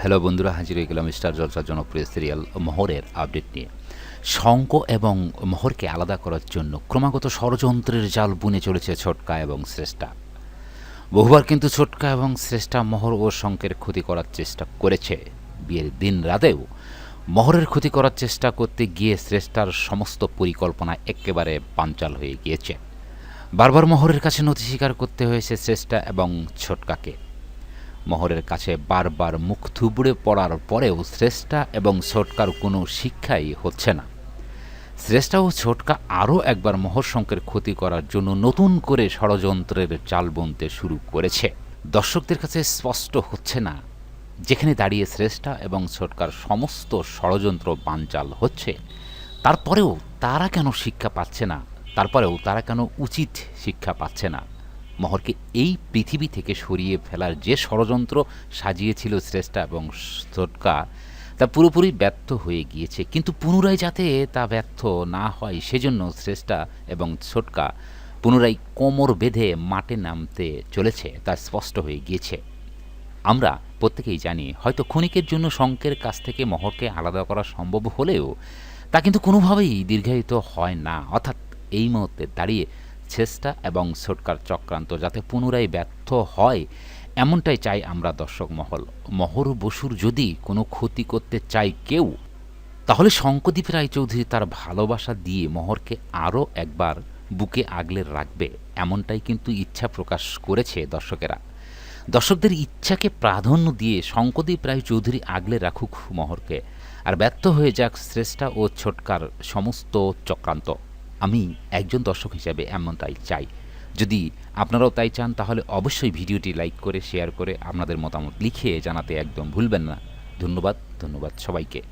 Hello বন্ধুরা, হাজির হয়ে গেলাম স্টার জলসার জনপ্রিয় সিরিয়াল মোহরের আপডেট নিয়ে। শঙ্ক এবং মোহরকে আলাদা করার জন্য ক্রমাগত ষড়যন্ত্রের জাল বুনে চলেছে ছোটকা এবং শ্রেষ্ঠা। বহুবার কিন্তু ছোটকা এবং শ্রেষ্ঠা মোহর ও শঙ্কের ক্ষতি করার চেষ্টা করেছে। বিয়ের দিন রাতেও মোহরের ক্ষতি করার চেষ্টা করতে গিয়ে শ্রেষ্ঠার সমস্ত পরিকল্পনা একেবারে পাঞ্চাল হয়ে গিয়েছে। বারবার মোহরের কাছে নথি স্বীকার করতে হয়েছে শ্রেষ্ঠা এবং ছোটকাকে। মোহরের কাছে বারবার মুখ থুবড়ে পড়ার পরেও শ্রেষ্ঠা এবং ছোটকার কোনো শিক্ষাই হচ্ছে না। শ্রেষ্ঠা ও ছোটকা আরও একবার মোহর শঙ্কের ক্ষতি করার জন্য নতুন করে ষড়যন্ত্রের চাল বুনতে শুরু করেছে। দর্শকদের কাছে স্পষ্ট হচ্ছে না, যেখানে দাঁড়িয়ে শ্রেষ্ঠা এবং ছোটকার সমস্ত ষড়যন্ত্র বানচাল হচ্ছে, তারপরেও তারা কেন শিক্ষা পাচ্ছে না? তারপরেও তারা কেন উচিত শিক্ষা পাচ্ছে না? মহরকে এই পৃথিবী থেকে সরিয়ে ফেলার যে ষড়যন্ত্র সাজিয়েছিল শ্রেষ্ঠা এবং ছোটকা তা পুরোপুরি ব্যর্থ হয়ে গিয়েছে। কিন্তু পুনরায় যাতে তা ব্যর্থ না হয়, সেজন্য শ্রেষ্ঠা এবং ছোটকা পুনরায় কোমর বেঁধে মাঠে নামতে চলেছে, তা স্পষ্ট হয়ে গিয়েছে। আমরা প্রত্যেকেই জানি, হয়তো ক্ষণিকের জন্য শঙ্কের কাছ থেকে মহরকে আলাদা করা সম্ভব হলেও, তা কিন্তু কোনোভাবেই দীর্ঘায়িত হয় না। অর্থাৎ এই মুহূর্তে দাঁড়িয়ে চেষ্টা এবং ছোটকার চক্রান্ত যাতে পুনরায় ব্যর্থ হয়, এমনটাই চাই আমরা দর্শক মহল। মহর বসুর যদি কোনো ক্ষতি করতে চাই কেউ, তাহলে শঙ্কদীপ রায়চৌধুরী তার ভালোবাসা দিয়ে মোহরকে আরও একবার বুকে আগলে রাখবে, এমনটাই কিন্তু ইচ্ছা প্রকাশ করেছে দর্শকেরা। দর্শকদের ইচ্ছাকে প্রাধান্য দিয়ে শঙ্কদীপ রায় চৌধুরী আগলে রাখুক মোহরকে। আর ব্যর্থ হয়ে যাক শ্রেষ্ঠা ও ছোটকার সমস্ত চক্রান্ত। আমি একজন দর্শক হিসাবে এমনটাই চাই। যদি আপনারাও তাই চান, তাহলে অবশ্যই ভিডিওটি লাইক করে, শেয়ার করে আপনাদের মতামত লিখে জানাতে একদম ভুলবেন না। ধন্যবাদ ধন্যবাদ সবাইকে।